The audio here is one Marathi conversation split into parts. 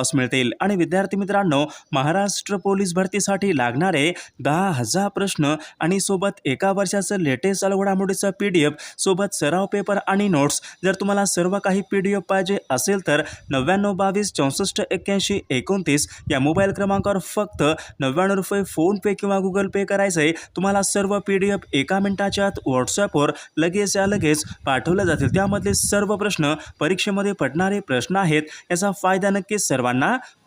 बघावास मिळतील. आणि विद्यार्थी मित्रांनो महाराष्ट्र पोलीस भरतीसाठी लागणारे दहा हजार प्रश्न आणि सोबत एका वर्षाचं लेटेस्ट घडामोडीचं पी डी एफ सोबत सराव पेपर आणि नोट्स. जर तुम्हाला सर्व काही पी डी एफ पाहिजे असेल तर नव्याण्णव बावीस चौसष्ट एक्क्याऐंशी एकोणतीस या मोबाईल क्रमांकावर फक्त नव्याण्णव रुपये फोनपे किंवा गुगल पे करायचं आहे तुम्हाला सर्व पी डी एफ एका मिनिटाच्या आत व्हॉट्सॲपवर लगेच या लगेच पाठवले जातील. त्यामधले सर्व प्रश्न परीक्षेमध्ये पडणारे प्रश्न आहेत. याचा फायदा नक्कीच सर्वांना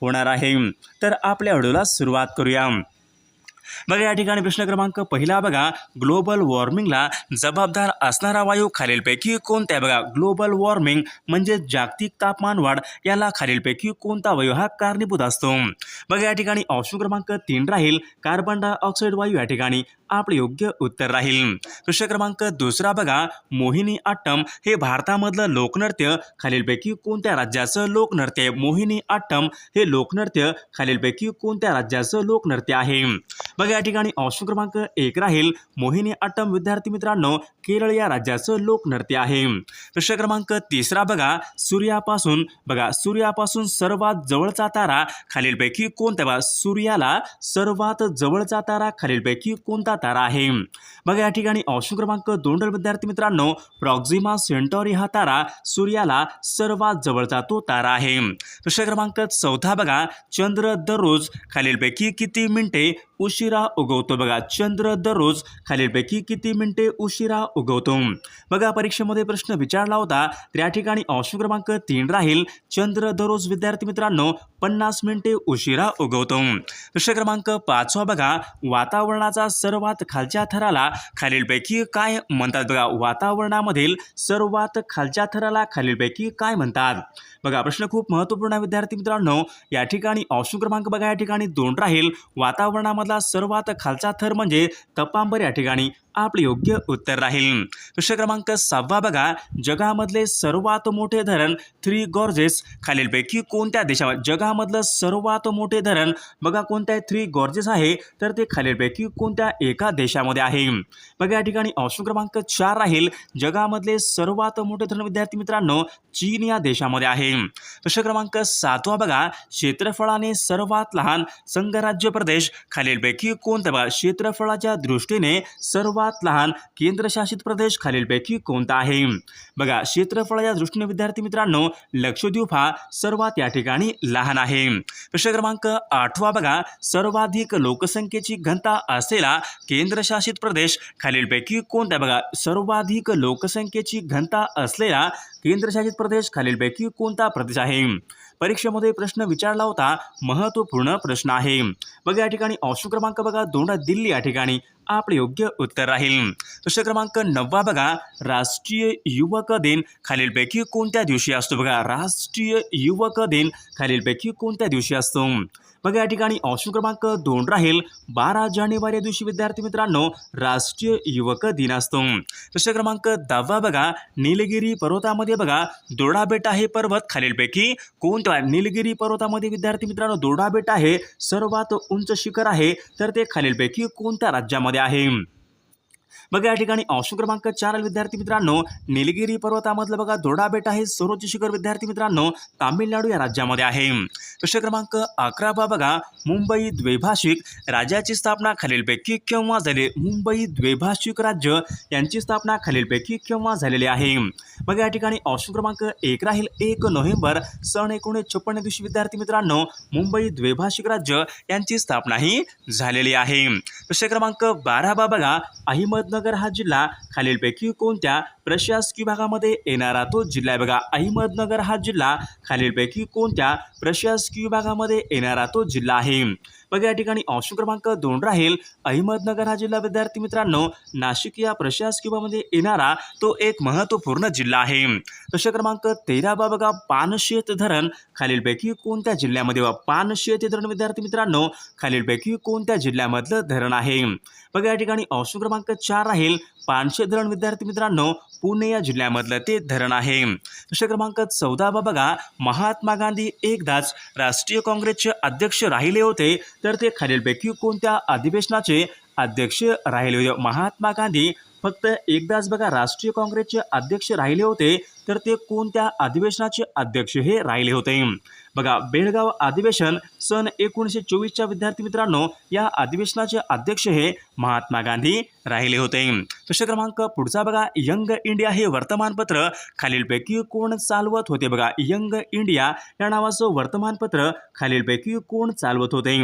होणार आहे. तर आपल्या व्हिडिओला सुरुवात करूया. बघा या ठिकाणी प्रश्न क्रमांक पहिला बघा ग्लोबल वॉर्मिंगला जबाबदार असणारा वायू खालीलपैकी कोणता आहे? बघा ग्लोबल वॉर्मिंग म्हणजे जागतिक तापमान वाढ याला खालीलपैकी कोणता वायू हा कारणीभूत असतो? बघा या ठिकाणी ऑप्शन क्रमांक तीन राहील कार्बन डायऑक्साईड वायू या ठिकाणी आपले योग्य उत्तर राहील. प्रश्न क्रमांक दुसरा बघा मोहिनी अट्टम हे भारतामधलं लोकनृत्य खालीलपैकी कोणत्या राज्याचं लोकनृत्य आहे? मोहिनी अट्टम हे लोकनृत्य खालीलपैकी कोणत्या राज्याचं लोकनृत्य आहे? बघा या ठिकाणी ऑप्शन क्रमांक एक राहील. मोहिनी अट्टम विद्यार्थी मित्रांनो केरळ या राज्याचं लोकनृत्य आहे. प्रश्न क्रमांक तिसरा बघा सूर्यापासून बघा सूर्यापासून सर्वात जवळचा तारा खालीलपैकी कोणता? बघा सूर्याला सर्वात जवळचा तारा खालीलपैकी कोणता तारा आहे? बघा या ठिकाणी ऑप्शन क्रमांक दोन विद्यार्थी मित्रांनो प्रॉक्झिमा सेंटॉरी हा तारा सूर्याला सर्वात जवळचा तो तारा आहे. प्रश्न क्रमांक चौथा बघा चंद्र दररोज खालीलपैकी किती मिनिटे उशिरा उगवतो. बघा चंद्र दररोज खालीलपैकी किती मिनिटे उशिरा उगवतो? बघा परीक्षेमध्ये प्रश्न विचारला होता. तर या ठिकाणी ऑप्शन क्रमांक तीन राहील. चंद्र दररोज विद्यार्थी मित्रांनो पन्नास मिनिटे उशिरा उगवतो. प्रश्न क्रमांक पाचवा बघा. वातावरणाचा सर्वात खालच्या थराला खालीलपैकी काय म्हणतात? बघा वातावरणामधील सर्वात खालच्या थराला खालीलपैकी काय म्हणतात? बघा प्रश्न खूप महत्त्वपूर्ण विद्यार्थी मित्रांनो. या ठिकाणी ऑप्शन क्रमांक बघा या ठिकाणी दोन राहील. वातावरणामधला सर्वात खालचा थर म्हणजे तपांबर या ठिकाणी. आपले योग्य उत्तर राहील. प्रश्न क्रमांक सहावा बघा. जगामधले सर्वात मोठे धरण थ्री गॉर्जेस खालीलपैकी कोणत्या देशामध्ये जगामधलं सर्वात मोठे धरण? बघा कोणत्या थ्री गॉर्जेस आहे? तर ते खालीलपैकी कोणत्या एका देशामध्ये आहे? बघा या ठिकाणी ऑप्शन क्रमांक चार राहील. जगामधले सर्वात मोठे धरण विद्यार्थी मित्रांनो चीन या देशामध्ये आहे. प्रश्न क्रमांक सातवा बघा. क्षेत्रफळाने सर्वात लहान संघराज्य प्रदेश खालीलपैकी कोणता? बघा क्षेत्रफळाच्या दृष्टीने सर्वात लहान केंद्रशासित प्रदेश खालीलपैकी कोणता आहे? बघा क्षेत्रफळाच्या दृष्टीने विद्यार्थी मित्रांनो लक्षद्वीप हा सर्वात या ठिकाणी लहान आहे. प्रश्न क्रमांक आठवा बघा सर्वाधिक लोकसंख्येची घनता असलेला केंद्रशासित प्रदेश खालीलपैकी कोणता बघा सर्वाधिक लोकसंख्येची घनता असलेला केंद्रशासित प्रदेश खालीलपैकी कोणता प्रदेश आहे? परीक्षेमध्ये प्रश्न विचारला होता महत्त्वपूर्ण प्रश्न आहे. बघा या ठिकाणी ऑप्शन क्रमांक बघा दोन दिल्ली या ठिकाणी. आपले योग्य उत्तर राहील. प्रश्न क्रमांक नववा बघा. राष्ट्रीय युवक दिन. खालीलपैकी कोणत्या दिवशी असतो बघा? राष्ट्रीय युवक दिन. खालीलपैकी कोणत्या दिवशी असतो? बघा या ठिकाणी ऑप्शन क्रमांक दोन राहील. बारा जानेवारी या दिवशी विद्यार्थी मित्रांनो राष्ट्रीय युवक दिन असतो. प्रश्न क्रमांक दहावा बघा. निलगिरी पर्वतामध्ये बघा. दोडा बेट आहे पर्वत खालीलपैकी. कोणता? निलगिरी पर्वतामध्ये विद्यार्थी मित्रांनो दोडा बेट आहे. सर्वात उंच शिखर आहे. तर ते खालीलपैकी कोणत्या राज्यामध्ये आहे? बघा या ठिकाणी ऑप्शन क्रमांक चार विद्यार्थी मित्रांनो. निलगिरी पर्वतामधलं बघा. दोडा बेट आहे. सर्वोच्च शिखर विद्यार्थी मित्रांनो तामिळनाडू या राज्यामध्ये आहे. प्रश्न क्रमांक अकरा बा बघा मुंबई द्वैभाषिक राज्याची स्थापना खालीलपैकी केव्हा झाली? मुंबई द्वैभाषिक राज्य यांची स्थापना खालीलपैकी केव्हा झालेली आहे? मग या ठिकाणी ऑप्शन क्रमांक एक राहील. एक नोव्हेंबर सन एकोणीस छप्पन्न दिवशी विद्यार्थी मित्रांनो मुंबई द्वैभाषिक राज्य यांची स्थापना ही झालेली आहे. प्रश्न क्रमांक बारा बा बघा अहमदनगर हा जिल्हा खालीलपैकी कोणत्या प्रशासकीय विभागामध्ये येणारा तो जिल्हा आहे बघा. अहमदनगर हा जिल्हा खालीलपैकी कोणत्या प्रशासकीय विभागामध्ये येणारा तो जिल्हा आहे? बघा या ठिकाणी ऑप्शन क्रमांक दोन राहील. अहमदनगर हा जिल्हा विद्यार्थी मित्रांनो नाशिक या प्रशासकीय येणारा तो एक महत्त्वपूर्ण जिल्हा आहे. प्रश्न क्रमांक तेरा बा बघा पानशेत धरण. खालीलपैकी कोणत्या जिल्ह्यामध्ये पानशेत धरण विद्यार्थी मित्रांनो खालीलपैकी कोणत्या जिल्ह्यामधलं धरण आहे? बघा या ठिकाणी ऑप्शन क्रमांक चार राहील. पानशे धरण विद्यार्थी मित्रांनो पुणे या जिल्ह्यामधलं ते धरण आहे. प्रश्न क्रमांक चौदा बा बघा महात्मा गांधी एकदाच राष्ट्रीय काँग्रेसचे अध्यक्ष राहिले होते. तर ते खालीलपैकी कोणत्या अधिवेशनाचे अध्यक्ष राहिले होते? महात्मा गांधी फक्त एकदाच बघा राष्ट्रीय काँग्रेसचे अध्यक्ष राहिले होते तर ते कोणत्या अधिवेशनाचे अध्यक्ष हे राहिले होते? बघा बेळगाव अधिवेशन सन एकोणीसशे चोवीसच्या विद्यार्थी मित्रांनो या अधिवेशनाचे अध्यक्ष हे महात्मा गांधी राहिले होते. प्रश्न क्रमांक पुढचा बघा यंग इंडिया हे वर्तमानपत्र खालीलपैकी कोण चालवत होते? बघा यंग इंडिया या नावाचं वर्तमानपत्र खालीलपैकी कोण चालवत होते?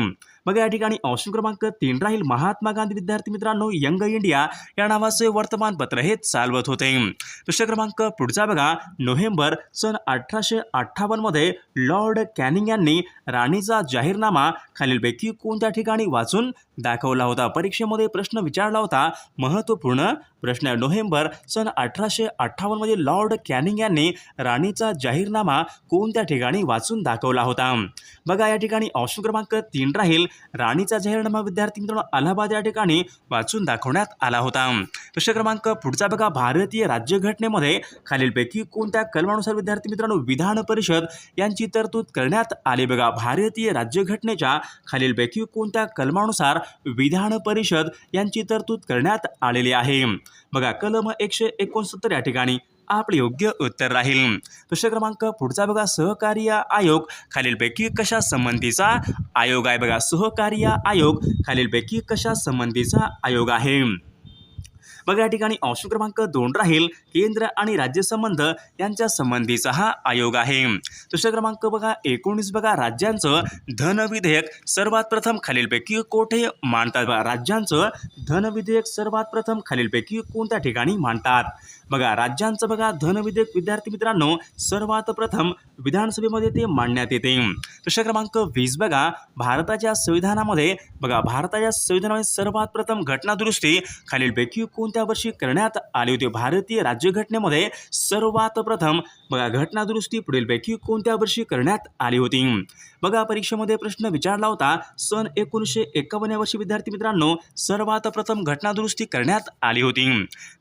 बघा या ठिकाणी ऑप्शन क्रमांक तीन राहील. महात्मा गांधी विद्यार्थी मित्रांनो यंग इंडिया या नावाचे वर्तमानपत्र हे चालवत होते. प्रश्न क्रमांक पुढचा बघा. नोव्हेंबर सन अठराशे अठ्ठावन्नमध्ये लॉर्ड कॅनिंग यांनी राणीचा जाहीरनामा खालीलपैकी कोणत्या ठिकाणी वाचून दाखवला होता? परीक्षेमध्ये प्रश्न विचारला होता. महत्त्वपूर्ण प्रश्न आहे. नोव्हेंबर सन अठराशे अठ्ठावन्नमध्ये लॉर्ड कॅनिंग यांनी राणीचा जाहीरनामा कोणत्या ठिकाणी वाचून दाखवला होता? बघा या ठिकाणी ऑप्शन क्रमांक तीन राहील. राणीचा जाहीरनामा विद्यार्थी मित्रांनो अलाहाबाद या ठिकाणी वाचून दाखवण्यात आला होता. प्रश्न क्रमांक पुढचा बघा. भारतीय राज्यघटनेमध्ये खालीलपैकी कोणत्या कलमानुसार विद्यार्थी मित्रांनो विधान परिषद यांची तरतूद करण्यात आली? बघा भारतीय राज्यघटनेच्या खालीलपैकी कोणत्या कलमानुसार विधान परिषद यांची तरतूद करण्यात आलेली आहे? बघा कलम एकशे एकोणसत्तर या ठिकाणी आपले योग्य उत्तर राहील. प्रश्न क्रमांक पुढचा बघा सहकार्य आयोग. खालीलपैकी कशा संबंधीचा आयोग आहे? बघा सहकार्य आयोग. खालीलपैकी कशा संबंधीचा आयोग आहे? बघा या ठिकाणी ऑप्शन क्रमांक दोन राहील. केंद्र आणि राज्य संबंध यांच्या संबंधीचा हा आयोग आहे. दुसरा क्रमांक बघा एकोणीस बघा राज्यांचं धन विधेयक सर्वात प्रथम खालीलपैकी कोठे मांडतात? बघा राज्यांचं धन विधेयक सर्वात प्रथम खालीलपैकी कोणत्या ठिकाणी मांडतात? बघा राज्यांचं बघा धनविधेयक विद्यार्थी मित्रांनो सर्वात प्रथम विधानसभेमध्ये ते मांडण्यात येते. प्रश्न क्रमांक वीस बघा भारताच्या संविधानामध्ये बघा भारताच्या संविधानामध्ये सर्वात प्रथम घटनादुरुस्ती खालीलपैकी कोणत्या वर्षी करण्यात आली होती? भारतीय राज्यघटनेमध्ये सर्वात प्रथम बघा घटनादुरुस्ती पुढीलपैकी कोणत्या वर्षी करण्यात आली होती? बघा परीक्षेमध्ये प्रश्न विचारला होता सन एकोणीसशे एकावन्न वर्षी विद्यार्थी मित्रांनो सर्वात प्रथम घटनादुरुस्ती करण्यात आली होती.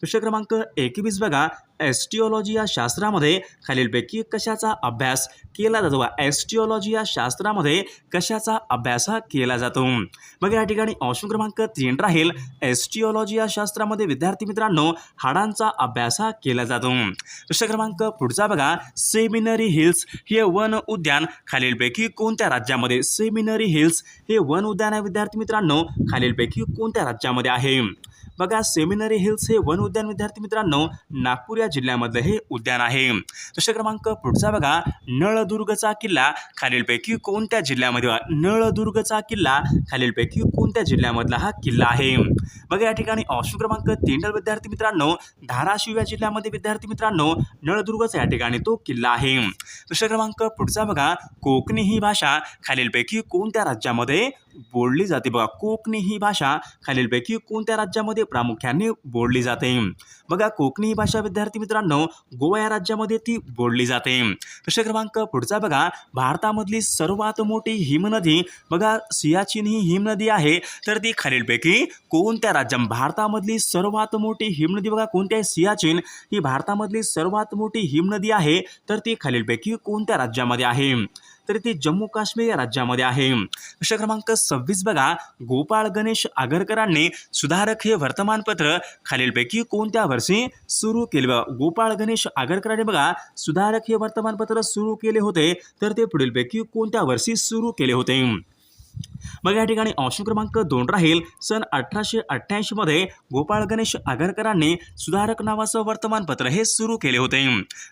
प्रश्न क्रमांक एकवीस बघा एस्टिओलॉजी या शास्त्रामध्ये खालीलपैकी कशाचा अभ्यास केला जातो? एस्टिओलॉजी या शास्त्रामध्ये कशाचा अभ्यास हा केला जातो? बघा या ठिकाणी ऑप्शन क्रमांक तीन राहील. एस्टिओलॉजी या शास्त्रामध्ये विद्यार्थी मित्रांनो हाडांचा अभ्यास हा केला जातो. प्रश्न क्रमांक पुढचा बघा सेमिनरी हिल्स हे वन उद्यान. खालीलपैकी कोणत्या राज्यामध्ये सेमिनरी हिल्स हे वन उद्यान आहे? विद्यार्थी मित्रांनो खालीलपैकी कोणत्या राज्यामध्ये आहे? बघा सेमिनरी हिल्स हे वन उद्यान विद्यार्थी मित्रांनो नागपूर या जिल्ह्यामधलं हे उद्यान आहे. प्रश्न क्रमांक पुढचा बघा नळदुर्गचा किल्ला. खालीलपैकी कोणत्या जिल्ह्यामध्ये बघा, नळदुर्गचा किल्ला? खालीलपैकी कोणत्या जिल्ह्यामधला हा किल्ला आहे? बघा या ठिकाणी ऑप्शन क्रमांक तीन विद्यार्थी मित्रांनो धाराशिव या जिल्ह्यामध्ये विद्यार्थी मित्रांनो नळदुर्गचा या ठिकाणी तो किल्ला आहे. प्रश्न क्रमांक पुढचा बघा कोकणी ही भाषा. खालीलपैकी कोणत्या राज्यामध्ये बोलली जाते? बघा कोकणी ही भाषा. खालीलपैकी कोणत्या राज्यामध्ये प्रामुख्याने बोलली जाते. बघा कोकणी ही भाषा विद्यार्थी मित्रांनो गोवा या राज्यामध्ये ती बोलली जाते. प्रश्न क्रमांक पुढचा बघा. भारतामधली सर्वात मोठी हिमनदी बघा सियाचीन ही हिमनदी आहे. तर ती खालीलपैकी कोणत्या राज्या भारतामधली सर्वात मोठी हिमनदी बघा कोणती आहे? सियाचीन ही भारतामधली सर्वात मोठी हिमनदी आहे. तर ती खालीलपैकी कोणत्या राज्यामध्ये आहे? तर ती जम्मू काश्मीर या राज्यामध्ये आहे. प्रश्न क्रमांक सव्वीस बघा गोपाळ गणेश आगरकरांनी सुधारक हे वर्तमानपत्र खालीलपैकी कोणत्या वर्षी सुरू केले? गोपाळ गणेश आगरकरांनी बघा सुधारक हे वर्तमानपत्र सुरू केले होते तर ते पुढीलपैकी कोणत्या वर्षी सुरू केले होते? मग या ठिकाणी ऑप्शन क्रमांक दोन राहील. सन अठराशे अठ्ठ्याऐंशीमध्ये गोपाळ गणेश आगरकरांनी सुधारक नावाचं वर्तमानपत्र हे सुरू केले होते.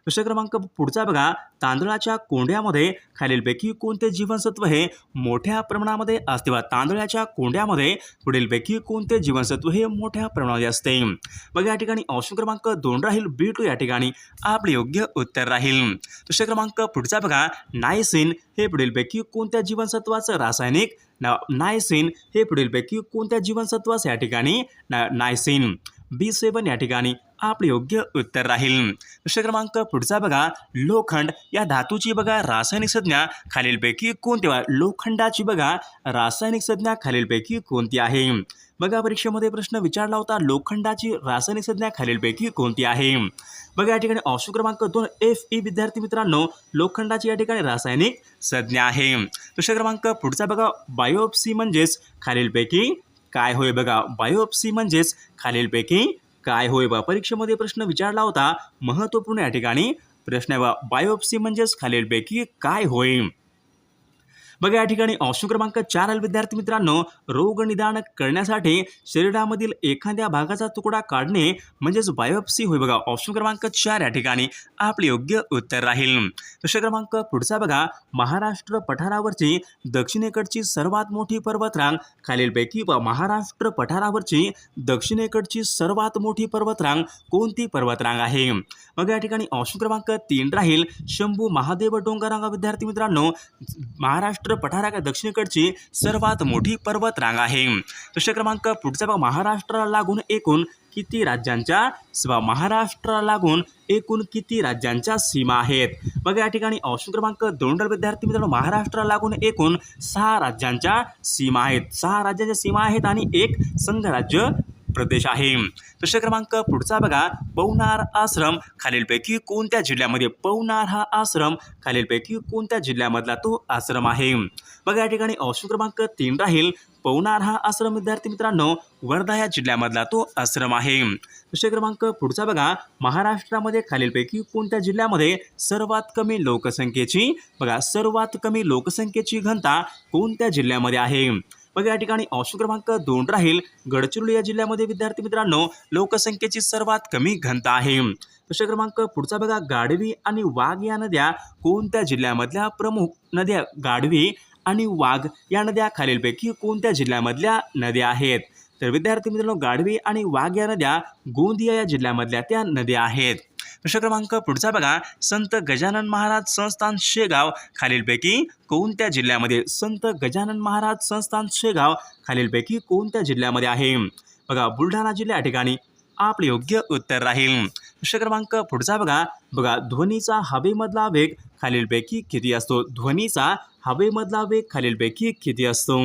प्रश्न क्रमांक पुढचा बघा. तांदळाच्या कोंड्यामध्ये खालीलपैकी कोणते जीवनसत्व हे मोठ्या प्रमाणामध्ये असते? व तांदळाच्या कोंड्यामध्ये पुढीलपैकी कोणते जीवनसत्व हे मोठ्या प्रमाणामध्ये असते? मग या ठिकाणी ऑप्शन क्रमांक दोन राहील. बी टू या ठिकाणी आपले योग्य उत्तर राहील. प्रश्न क्रमांक पुढचा बघा. नायसिन हे पुढीलपैकी कोणत्या जीवनसत्वाचं रासायनिक ना नायसिन हे पुढीलपैकी कोणत्या जीवनसत्वास या ठिकाणी ना नायसिन? बी सेवन या ठिकाणी आपले योग्य उत्तर राहील. प्रश्न क्रमांक पुढचा बघा. लोखंड या धातूची बघा रासायनिक संज्ञा खालीलपैकी कोणती लोखंडाची बघा रासायनिक संज्ञा खालीलपैकी कोणती आहे? बघा परीक्षेमध्ये प्रश्न विचारला होता लोखंडाची रासायनिक संज्ञा खालीलपैकी कोणती आहे? बघा या ठिकाणी ऑप्शन क्रमांक दोन एफ ई विद्यार्थी मित्रांनो लोखंडाची या ठिकाणी रासायनिक संज्ञा आहे. प्रश्न क्रमांक पुढचा बघा बायोप्सी म्हणजेच खालीलपैकी काय होय बघा? बायोप्सी म्हणजेच खालीलपैकी काय होय बा परीक्षेमध्ये प्रश्न विचारला होता महत्त्वपूर्ण या ठिकाणी प्रश्न आहे बा बायोप्सी म्हणजेच खालीलपैकी काय होय? बघा या ठिकाणी ऑप्शन क्रमांक चार आल. विद्यार्थी मित्रांनो रोग निदान करण्यासाठी शरीरामधील एखाद्या भागाचा तुकडा काढणे म्हणजेच बायोप्सी होय बघा. ऑप्शन क्रमांक चार या ठिकाणी आपले योग्य उत्तर राहील. प्रश्न क्रमांक पुढचा बघा. महाराष्ट्र पठारावरची दक्षिणेकडची सर्वात मोठी पर्वतरांग. खालीलपैकी व महाराष्ट्र पठारावरची दक्षिणेकडची सर्वात मोठी पर्वतरांग कोणती पर्वतरांग आहे? मग या ठिकाणी ऑप्शन क्रमांक तीन राहील. शंभू महादेव डोंगरांगा विद्यार्थी मित्रांनो महाराष्ट्र पठारा दक्षिणेकडची सर्वात मोठी पर्वतरांग आहे. प्रश्न क्रमांक पुढचा भाग महाराष्ट्राला लागून एकूण किती राज्यांच्या सीमा? महाराष्ट्राला लागून एकूण किती राज्यांच्या सीमा आहेत? मग या ठिकाणी ऑप्शन क्रमांक दोन विद्यार्थी मित्रांनो महाराष्ट्राला लागून एकूण सहा राज्यांच्या सीमा आहेत. सहा राज्यांच्या सीमा आहेत आणि एक संघराज्य प्रदेश आहे. प्रश्न क्रमांक पुढचा बघा. पवनार आश्रम खालीलपैकी कोणत्या जिल्ह्यामध्ये पवनार हा आश्रम खालीलपैकी कोणत्या जिल्ह्यामधला तो आश्रम आहे? बघा या ठिकाणी ऑप्शन क्रमांक तीन राहील. पवनार हा आश्रम विद्यार्थी मित्रांनो वर्धा या जिल्ह्यामधला तो आश्रम आहे. प्रश्न क्रमांक पुढचा बघा. महाराष्ट्रामध्ये खालीलपैकी कोणत्या जिल्ह्यामध्ये सर्वात कमी लोकसंख्येची बघा सर्वात कमी लोकसंख्येची घनता कोणत्या जिल्ह्यामध्ये आहे? मग या ठिकाणी ऑप्शन क्रमांक दोन राहील. गडचिरोली या जिल्ह्यामध्ये विद्यार्थी मित्रांनो लोकसंख्येची सर्वात कमी घनता आहे. प्रश्न क्रमांक पुढचा बघा. गाढवी आणि वाघ या नद्या कोणत्या जिल्ह्यामधल्या प्रमुख नद्या? गाढवी आणि वाघ या नद्या खालीलपैकी कोणत्या जिल्ह्यामधल्या नद्या आहेत? तर विद्यार्थी मित्रांनो गाढवी आणि वाघ या नद्या गोंदिया या जिल्ह्यामधल्या त्या नद्या आहेत. प्रश्न क्रमांक पुढचा बघा. संत गजानन महाराज संस्थान शेगाव खालीलपैकी कोणत्या जिल्ह्यामध्ये? संत गजानन महाराज संस्थान शेगाव खालीलपैकी कोणत्या जिल्ह्यामध्ये आहे? बघा बुलढाणा जिल्ह्या ठिकाणी आपले योग्य उत्तर राहील. प्रश्न क्रमांक पुढचा बघा. बघा ध्वनीचा हवेमधला वेग खालीलपैकी किती असतो? ध्वनीचा हवेमधला वेग खालीलपैकी किती असतो?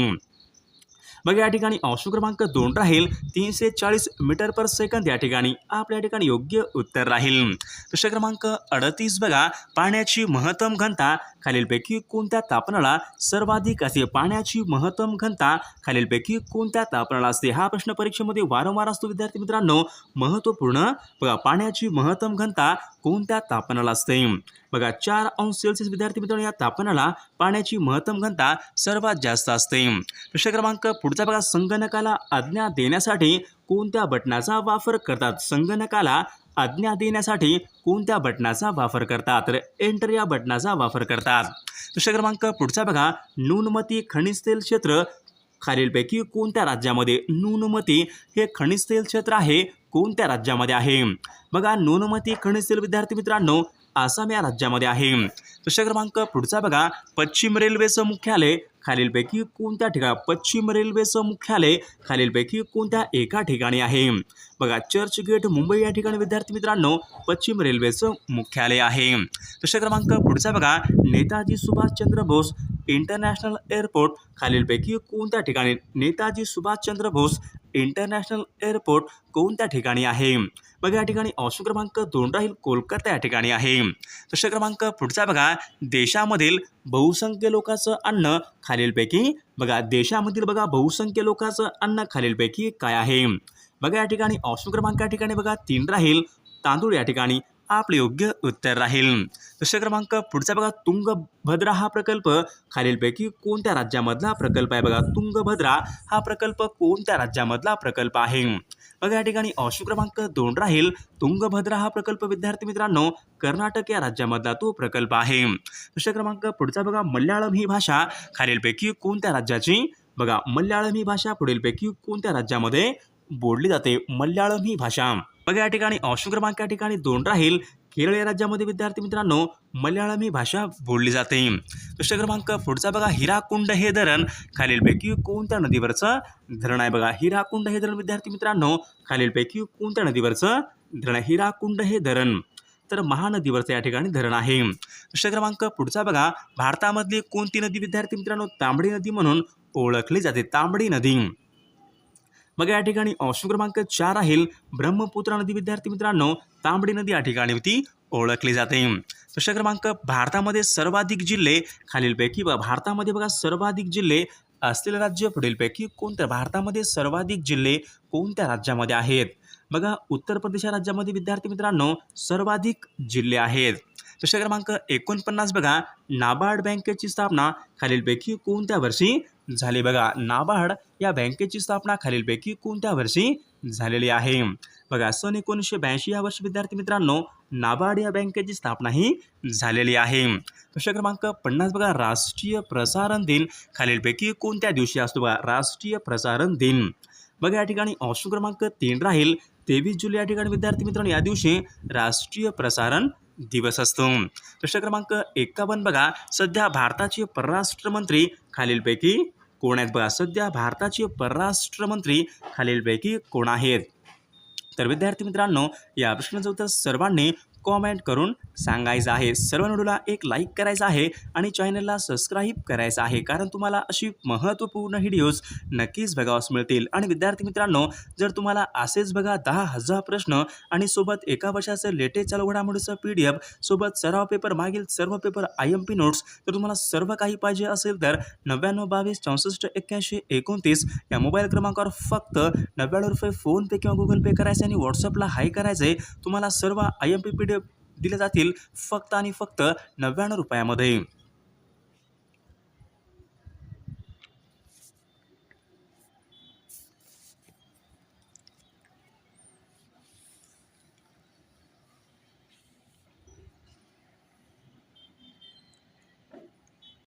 बघा या ठिकाणी ऑप्शन क्रमांक दोन राहील. तीनशे चाळीस मीटर पर सेकंद या ठिकाणी. आपल्या ठिकाणी योग्य उत्तर राहील. प्रश्न क्रमांक अडतीस बघा. पाण्याची महत्तम घनता खालीलपैकी कोणत्या तापमानाला सर्वाधिक असते? पाण्याची महत्तम घनता खालीलपैकी कोणत्या तापमानाला असते? हा प्रश्न परीक्षेमध्ये वारंवार असतो विद्यार्थी मित्रांनो. महत्त्वपूर्ण. बघा पाण्याची महत्तम घनता कोणत्या तापमानाला असते? बघा चार अंश सेल्सिअस विद्यार्थी मित्रांनो या तापमानाला पाण्याची महत्तम घनता सर्वात जास्त असते. प्रश्न क्रमांक पुढचा बघा संगणकाला आज्ञा देण्यासाठी कोणत्या बटनाचा वापर करतात? संगणकाला आज्ञा देण्यासाठी कोणत्या बटनाचा वापर करतात? तर एंटर या बटनाचा वापर करतात. प्रश्न क्रमांक पुढचा बघा नूनमती खनिज तेल क्षेत्र. खालीलपैकी कोणत्या राज्यामध्ये नूनमती हे खनिज तेल क्षेत्र आहे? कोणत्या राज्यामध्ये आहे? बघा नूनमती खनिज तेल विद्यार्थी मित्रांनो आसाम या राज्यामध्ये आहे. प्रश्न क्रमांक पुढचा बघा पश्चिम रेल्वेचं मुख्यालय. खालीलपैकी कोणत्या ठिकाणी? पश्चिम रेल्वेचं मुख्यालय खालीलपैकी कोणत्या एका ठिकाणी आहे? बघा चर्चगेट मुंबई या ठिकाणी विद्यार्थी मित्रांनो पश्चिम रेल्वेचं मुख्यालय आहे. प्रश्न क्रमांक पुढचा बघा. नेताजी सुभाषचंद्र बोस इंटरनॅशनल एअरपोर्ट खालीलपैकी कोणत्या ठिकाणी? नेताजी सुभाषचंद्र बोस इंटरनॅशनल एअरपोर्ट कोणत्या ठिकाणी आहे? बघा या ठिकाणी ऑप्शन क्रमांक दोन राहील कोलकाता या ठिकाणी आहे. प्रश्न क्रमांक पुढचा बघा. देशामधील बहुसंख्य लोकांचं अन्न खालीलपैकी बघा देशामधील बघा बहुसंख्य लोकांचं अन्न खालीलपैकी काय आहे? बघा या ठिकाणी ऑप्शन क्रमांक या ठिकाणी बघा तीन राहील. तांदूळ या ठिकाणी. आपले योग्य उत्तर राहील. प्रश्न क्रमांक पुढचा बघा तुंगभद्रा हा प्रकल्प. खालीलपैकी कोणत्या राज्यामधला प्रकल्प आहे बघा? तुंगभद्रा हा प्रकल्प कोणत्या राज्यामधला प्रकल्प आहे? बघा या ठिकाणी ऑप्शन क्रमांक दोन राहील. तुंगभद्रा हा प्रकल्प विद्यार्थी मित्रांनो कर्नाटक या राज्यामधला तो प्रकल्प आहे. प्रश्न क्रमांक पुढचा बघा मल्याळम ही भाषा. खालीलपैकी कोणत्या राज्याची? बघा मल्याळम ही भाषा पुढीलपैकी कोणत्या राज्यामध्ये बोलली जाते? मल्याळम ही भाषा. बघा या ठिकाणी ऑप्शन क्रमांक या ठिकाणी दोन राहील. केरळ या राज्यामध्ये विद्यार्थी मित्रांनो मल्याळम ही भाषा बोलली जाते. प्रश्न क्रमांक पुढचा बघा हिराकुंड हे धरण. खालीलपैकी कोणत्या नदीवरचं धरण आहे बघा? हिराकुंड हे धरण विद्यार्थी मित्रांनो खालीलपैकी कोणत्या नदीवरचं धरण आहे? हिराकुंड हे धरण. तर महानदीवरचं या ठिकाणी धरण आहे. प्रश्न क्रमांक पुढचा बघा भारतामधली कोणती नदी विद्यार्थी मित्रांनो? तांबडी नदी म्हणून ओळखली जाते. तांबडी नदी. मग या ठिकाणी ऑप्शन क्रमांक चार राहील. ब्रह्मपुत्रा नदी विद्यार्थी मित्रांनो तांबडी नदी या ठिकाणी ती ओळखली जाते. प्रश्न क्रमांक भारतामध्ये सर्वाधिक जिल्हे खालीलपैकी भारतामध्ये बघा सर्वाधिक जिल्हे असलेले राज्य पुढीलपैकी कोणत्या भारतामध्ये सर्वाधिक जिल्हे कोणत्या राज्यामध्ये आहेत? बघा उत्तर प्रदेश या राज्यामध्ये विद्यार्थी मित्रांनो सर्वाधिक जिल्हे आहेत. प्रश्न क्रमांक एकोणपन्नास बघा नाबार्ड बँकेची स्थापना खालीलपैकी कोणत्या वर्षी झाली बघा. नाबार्ड या बँकेची स्थापना खालीलपैकी कोणत्या वर्षी झालेली आहे? बघा सन एकोणीसशे ब्याऐंशी या वर्षी विद्यार्थी मित्रांनो नाबार्ड या बँकेची स्थापना ही झालेली आहे. प्रश्न क्रमांक पन्नास बघा. राष्ट्रीय प्रसारण दिन खालीलपैकी कोणत्या दिवशी असतो बघा? राष्ट्रीय प्रसारण दिन. बघा या ठिकाणी ऑप्शन क्रमांक तीन राहील. तेवीस जुलै या ठिकाणी विद्यार्थी मित्रांनो या दिवशी राष्ट्रीय प्रसारण दिवस असतो. प्रश्न क्रमांक एकावन्न बघा. सध्या भारताचे परराष्ट्र मंत्री खालीलपैकी कोण आहेत बघा सध्या भारताचे परराष्ट्र मंत्री खालीलपैकी कोण आहेत? तर विद्यार्थी मित्रांनो या प्रश्नाचं उत्तर सर्वांनी कॉमेंट करून सांगायचं आहे. सर्व व्हिडिओला एक लाईक करायचा आहे आणि चॅनलला सबस्क्राईब करायचं आहे. कारण तुम्हाला अशी महत्त्वपूर्ण व्हिडिओज नक्कीच बघावास मिळतील. आणि विद्यार्थी मित्रांनो जर तुम्हाला असेच बघा दहा हजार प्रश्न आणि सोबत एका वर्षाचं लेटेस्ट चालू घडामोडीचं पी डी एफ सोबत सराव पेपर मागील सर्व paper I M P notes तर तुम्हाला सर्व काही पाहिजे असेल तर नव्याण्णव बावीस चौसष्ट एक्क्याऐंशी एकोणतीस या मोबाईल क्रमांकावर फक्त नव्याण्णव रुपये फोनपे किंवा गुगल पे करायचे आणि व्हॉट्सअपला हाय करायचं आहे तुम्हाला सर्व I M P P D F दिले जातील फक्त आणि फक्त नव्याण्णव रुपयामध्ये.